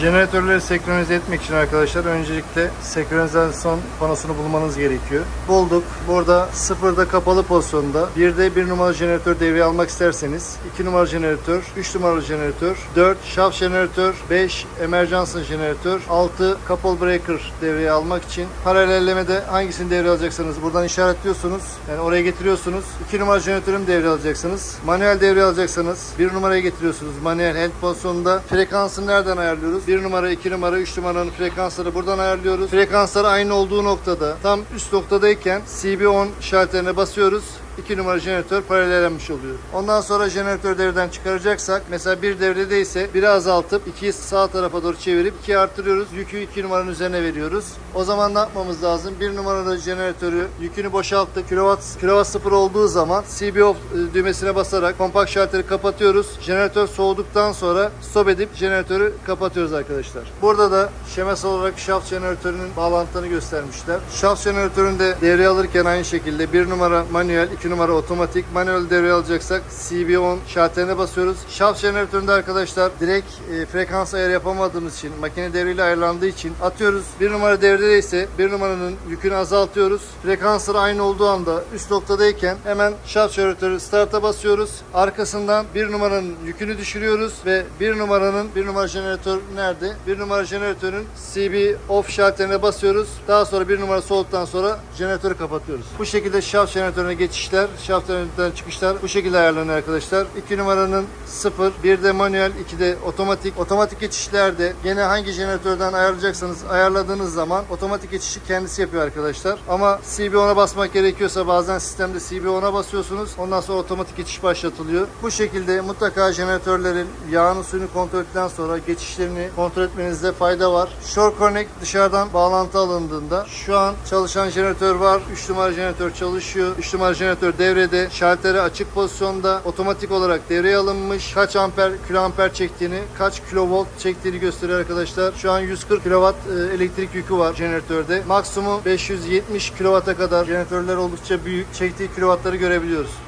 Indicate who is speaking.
Speaker 1: Jeneratörleri senkronize etmek için arkadaşlar öncelikle senkronizasyon panosunu bulmanız gerekiyor. Bulduk. Burada sıfırda kapalı pozisyonda. Bir de bir numaralı jeneratör devreye almak isterseniz 2 numaralı jeneratör, 3 numaralı jeneratör, 4 şaf jeneratör, 5 emergency jeneratör, 6 couple breaker devreye almak için paralellemede hangisini devreye alacaksanız buradan işaretliyorsunuz. Yani oraya getiriyorsunuz. 2 numaralı jeneratörü devreye alacaksınız? Manuel devreye alacaksanız 1 numaraya getiriyorsunuz. Manuel hand pozisyonunda frekansını nereden ayarlıyoruz? 1 numara, 2 numara, 3 numaranın frekansları buradan ayarlıyoruz. Frekanslar aynı olduğu noktada tam üst noktadayken CB10 şalterine basıyoruz. 2 numara jeneratör paralellenmiş oluyor. Ondan sonra jeneratör devreden çıkaracaksak mesela bir devredeyse biri azaltıp 2'yi sağ tarafa doğru çevirip 2'yi arttırıyoruz. Yükü 2 numaranın üzerine veriyoruz. O zaman ne yapmamız lazım? 1 numaralı jeneratörü yükünü boşalttık. Kilowatt, kilowatt sıfır olduğu zaman CB off düğmesine basarak kompakt şalteri kapatıyoruz. Jeneratör soğuduktan sonra stop edip jeneratörü kapatıyoruz arkadaşlar. Burada da şemasal olarak şaft jeneratörünün bağlantısını göstermişler. Şaft jeneratörünü de devreye alırken aynı şekilde 1 numara manuel, 2 numara otomatik. Manuel devreye alacaksak CB10 şalterine basıyoruz. Şaft jeneratöründe arkadaşlar direkt e, frekans ayarı yapamadığımız için makine devreyle ayarlandığı için atıyoruz. 1 numara devrede ise 1 numaranın yükünü azaltıyoruz. Frekansları aynı olduğu anda üst noktadayken hemen şaft jeneratörü start'a basıyoruz. Arkasından 1 numaranın yükünü düşürüyoruz ve 1 numaranın 1 numara jeneratör nerede? 1 numara jeneratörün CB off şalterine basıyoruz. Daha sonra 1 numara soğuduktan sonra jeneratörü kapatıyoruz. Bu şekilde şaft jeneratörüne geçişler, şaft jeneratöründen çıkışlar bu şekilde ayarlanıyor arkadaşlar. 2 numaranın 0, 1 de manuel, 2 de otomatik. Otomatik geçişlerde gene hangi jeneratörden ayarlayacaksanız ayarladığınız zaman otomatik geçişi kendisi yapıyor arkadaşlar. Ama CB10'a basmak gerekiyorsa bazen sistemde CB10'a basıyorsunuz. Ondan sonra otomatik geçiş başlatılıyor. Bu şekilde mutlaka jeneratörlerin yağını suyunu kontrol ettikten sonra geçişlerini kontrol etmenizde fayda var. Shore Connect dışarıdan bağlantı alındığında şu an çalışan jeneratör var. 3 numara jeneratör çalışıyor. 3 numara jeneratör devrede. Şalteri açık pozisyonda. Otomatik olarak devreye alınmış. Kaç amper, kiloamper çektiğini, kaç kilovolt çektiğini gösteriyor arkadaşlar. Şu an 140 kW e, elektrik yükü var jeneratörde. Maksimum 570 kW'a kadar jeneratörler oldukça büyük. Çektiği kilovatları görebiliyoruz.